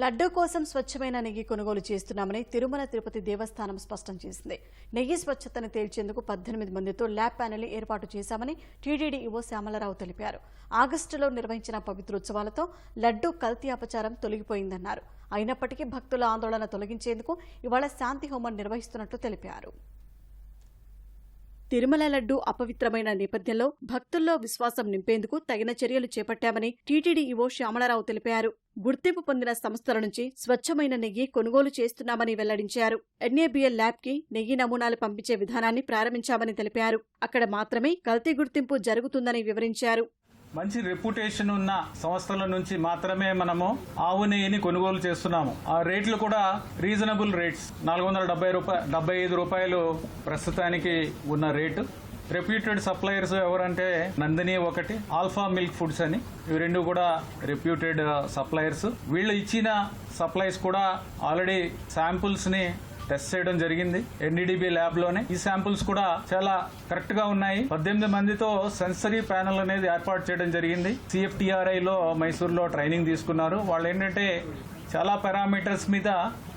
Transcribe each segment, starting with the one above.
లడ్డూ కోసం స్వచ్ఛమైన నెయ్యి కొనుగోలు చేస్తున్నామని తిరుమల తిరుపతి దేవస్థానం స్పష్టం చేసింది. నెయ్యి స్వచ్ఛతను తేల్చేందుకు పద్దెనిమిది మందితో ల్యాబ్ ప్యానెల్ ఏర్పాటు చేశామని టీడీడీ ఈవో శ్యామలరావు తెలిపారు. ఆగస్టులో నిర్వహించిన పవిత్రోత్సవాలతో లడ్డూ కల్తీ అపచారం తొలగిపోయిందన్నారు. అయినప్పటికీ భక్తుల ఆందోళన తొలగించేందుకు ఇవాళ శాంతి హోమం నిర్వహిస్తున్నట్లు తెలిపారు. తిరుమల లడ్డు అపవిత్రమైన నేపథ్యంలో భక్తుల్లో విశ్వాసం నింపేందుకు తగిన చర్యలు చేపట్టామని టీటీడీ ఈవో శ్యామలరావు తెలిపారు. గుర్తింపు పొందిన సంస్థల నుంచి స్వచ్ఛమైన నెయ్యి కొనుగోలు చేస్తున్నామని వెల్లడించారు. ఎన్ఏబిఎల్ ల్యాబ్కి నెయ్యి నమూనాలు పంపించే విధానాన్ని ప్రారంభించామని తెలిపారు. అక్కడ మాత్రమే కల్తీ గుర్తింపు జరుగుతుందని వివరించారు. మంచి రెప్యుటేషన్ ఉన్న సంస్థల నుంచి మాత్రమే మనము ఆవు నెయ్యిని కొనుగోలు చేస్తున్నాము. ఆ రేట్లు కూడా రీజనబుల్ రేట్స్ నాలుగు వందల డెబ్బై రూపాయ డెబ్బై ఐదు రూపాయలు ప్రస్తుతానికి ఉన్న రేటు. రెప్యూటెడ్ సప్లయర్స్ ఎవరంటే నందిని ఒకటి ఆల్ఫా మిల్క్ ఫుడ్స్ అని. ఇవి రెండు కూడా రెప్యూటెడ్ సప్లయర్స్ వీళ్ళు ఇచ్చిన సప్లైస్ కూడా ఆల్రెడీ శాంపుల్స్ని టెస్ట్ చేయడం జరిగింది ఎన్డీడీబీ ల్యాబ్లోనే. ఈ శాంపుల్స్ కూడా చాలా కరెక్ట్గా ఉన్నాయి. పద్దెనిమిది మందితో సెన్సరీ ప్యానల్ అనేది ఏర్పాటు చేయడం జరిగింది. సిఎఫ్టిఆర్ఐ లో మైసూర్లో ట్రైనింగ్ తీసుకున్నారు. వాళ్ళు ఏంటంటే చాలా పారామీటర్స్ మీద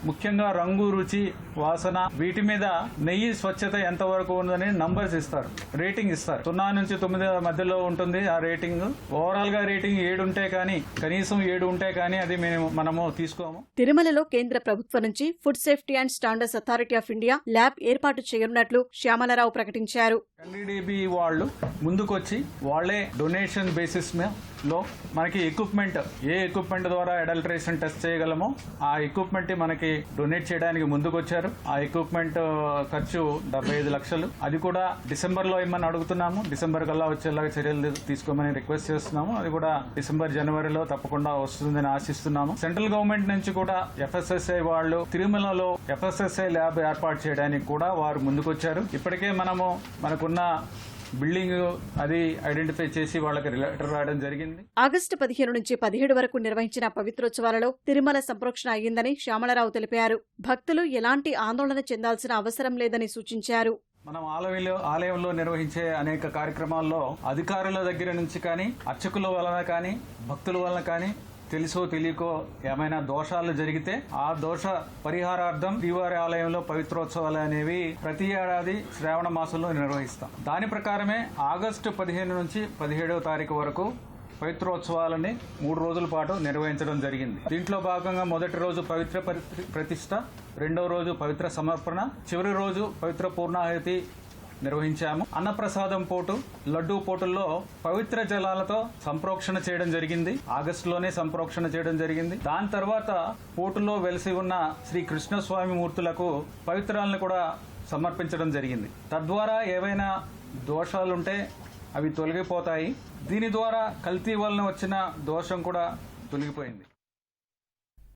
ముఖ్యంగా రంగు రుచి వాసన వీటి మీద నెయ్యి స్వచ్ఛత ఎంత వరకు ఉందని నంబర్స్ ఇస్తారు రేటింగ్ ఇస్తారు. సున్నా నుంచి తొమ్మిది మధ్యలో ఉంటుంది ఆ రేటింగ్ ఓవరాల్గా రేటింగ్ ఏడు ఉంటే కానీ కనీసం ఏడు ఉంటే కానీ అది మేము మనము తీసుకోము. తిరుమలలో కేంద్ర ప్రభుత్వం నుంచి food safety and standards authority of India lab ఏర్పాటు చేయనున్నట్లు శ్యామలరావు ప్రకటించారు. ఎన్డీడీబీ వాళ్ళు ముందుకొచ్చి వాళ్ళే డొనేషన్ బేసిస్లో మనకి ఎక్విప్మెంట్ ఏ ఎక్విప్మెంట్ ద్వారా అడల్ట్రేషన్ టెస్ట్ చేయగలమో. ఆ ఎక్విప్మెంట్ మనకి డొనేట్ చేయడానికి ముందుకొచ్చారు. ఆ ఎక్విప్మెంట్ ఖర్చు డెబ్బై ఐదు లక్షలు. అది కూడా డిసెంబర్లో ఇమ్మని అడుగుతున్నాము. డిసెంబర్ కల్లా వచ్చేలాగా చర్యలు తీసుకోమని రిక్వెస్ట్ చేస్తున్నాము. అది కూడా డిసెంబర్ జనవరిలో తప్పకుండా వస్తుందని ఆశిస్తున్నాము. సెంట్రల్ గవర్నమెంట్ నుంచి కూడా ఎఫ్ఎస్ఎస్ఐ వాళ్ళు తిరుమలలో ఎఫ్ఎస్ఎస్ఐ ల్యాబ్ ఏర్పాటు చేయడానికి కూడా వారు ముందుకొచ్చారు. ఇప్పటికే మనము మనకున్న బిల్డింగ్ అది ఐడెంటిఫై చేసి వాళ్ళకి లెటర్ రాయడం జరిగింది. ఆగస్టు పదిహేను నుంచి పదిహేడు వరకు నిర్వహించిన పవిత్రోత్సవాలలో తిరుమల సంప్రోక్షణ అయ్యిందని శ్యామలరావు తెలిపారు. భక్తులు ఎలాంటి ఆందోళన చెందాల్సిన అవసరం లేదని సూచించారు. మనం ఆలయంలో ఆలయంలో నిర్వహించే అనేక కార్యక్రమాల్లో అధికారుల దగ్గర నుంచి కానీ అర్చకుల వలన కానీ భక్తుల వలన కానీ తెలుసో తెలియకో ఏమైనా దోషాలు జరిగితే ఆ దోష పరిహారార్థం శ్రీవారి ఆలయంలో పవిత్రోత్సవాలు అనేవి ప్రతి ఏడాది శ్రావణ మాసంలో నిర్వహిస్తాం. దాని ప్రకారమే ఆగస్టు పదిహేను నుంచి పదిహేడవ తారీఖు వరకు పవిత్రోత్సవాలని మూడు రోజుల పాటు నిర్వహించడం జరిగింది. దీంట్లో భాగంగా మొదటి రోజు పవిత్ర పరి- ప్రతిష్ట రెండవ రోజు పవిత్ర సమర్పణ చివరి రోజు పవిత్ర పూర్ణాహుతి నిర్వహించాము. అన్నప్రసాదం పోటు లడ్డూ పోటుల్లో పవిత్ర జలాలతో సంప్రోక్షణ చేయడం జరిగింది. ఆగస్టులోనే సంప్రోక్షణ చేయడం జరిగింది. దాని తర్వాత పోటులో వెలిసి ఉన్న శ్రీ కృష్ణస్వామి మూర్తులకు పవిత్రాలను కూడా సమర్పించడం జరిగింది. తద్వారా ఏవైనా దోషాలుంటే అవి తొలగిపోతాయి. దీని ద్వారా కల్తీ వలన వచ్చిన దోషం కూడా తొలగిపోయింది.